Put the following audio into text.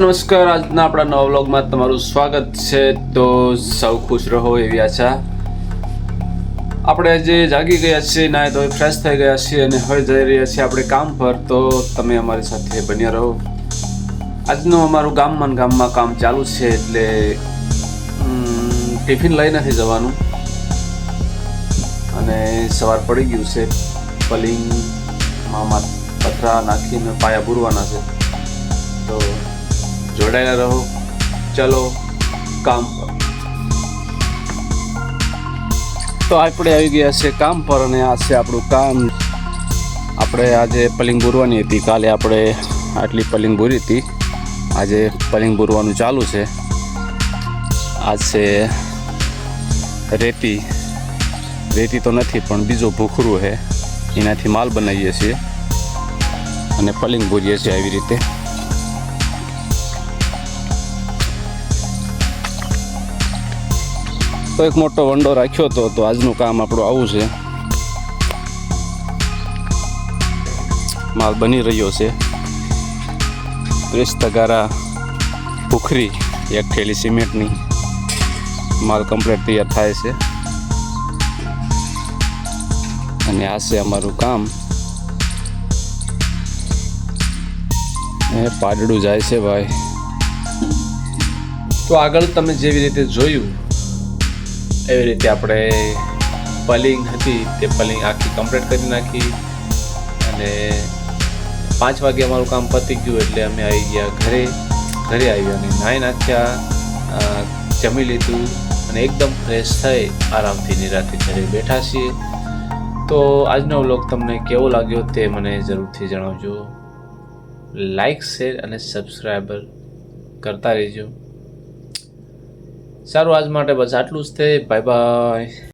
નમસ્કાર, આજના આપણા નવા વ્લોગમાં તમારું સ્વાગત છે. તો સૌ ખુશ રહો એવી આશા. આપણે જે જાગી ગયા છીએ, ના તો ફ્રેશ થઈ ગયા છીએ અને હવે જઈ રહ્યા છીએ આપણે કામ પર. તો તમે અમારી સાથે બન્યા રહો. આજનું અમારું ગામમાં ગામમાં કામ ચાલુ છે એટલે ટિફિન લઈ નથી જવાનું. અને સવાર પડી ગયું છે. પલિંગ, મામા પથરા નાખીને પાયા પૂરવાના છે. તો જોડાયેલા રહો. ચલો, કામ પર. તો આપણે આવી ગયા છે કામ પર અને આ છે આપણું કામ. આપણે આજે પલિંગ બોરવાની હતી. કાલે આપણે આટલી પલિંગ ભૂરી હતી. આજે પલિંગ ભૂરવાનું ચાલુ છે. આ છે રેતી. રેતી તો નથી, પણ બીજો ભૂખરું છે એનાથી માલ બનાવીએ છીએ. અને પલિંગ ભૂરીએ છીએ આવી રીતે. તો એક મોટો વંડો રાખ્યો હતો તો આજનું કામ આપણું આવું છે. માલ બની રહ્યો છે. ત્રીસ તગારા ભૂખરી, એક થેલી સિમેન્ટની માલ કમ્પ્લીટ તૈયાર થાય છે. અને આ છે અમારું કામ. એ પાડડું જાય છે ભાઈ. તો આગળ તમે જેવી રીતે જોયું એવી રીતે આપણે પલિંગ હતી તે પલિંગ આખી કમ્પ્લીટ કરી નાખી અને પાંચ વાગે અમારું કામ પતી ગયું એટલે અમે આવી ગયા ઘરે. ઘરે આવ્યા અને નાહી નાખ્યા જમી લીધું અને એકદમ ફ્રેશ થઈ આરામથી નિરાતે ઘરે બેઠા છીએ. તો આજનો વ્લોગ તમને કેવો લાગ્યો તે મને જરૂરથી જણાવજો. લાઈક શેર અને સબસ્ક્રાઈબર કરતા રહેજો. સારું આજ માટે બસ આટલું જ તે. Bye bye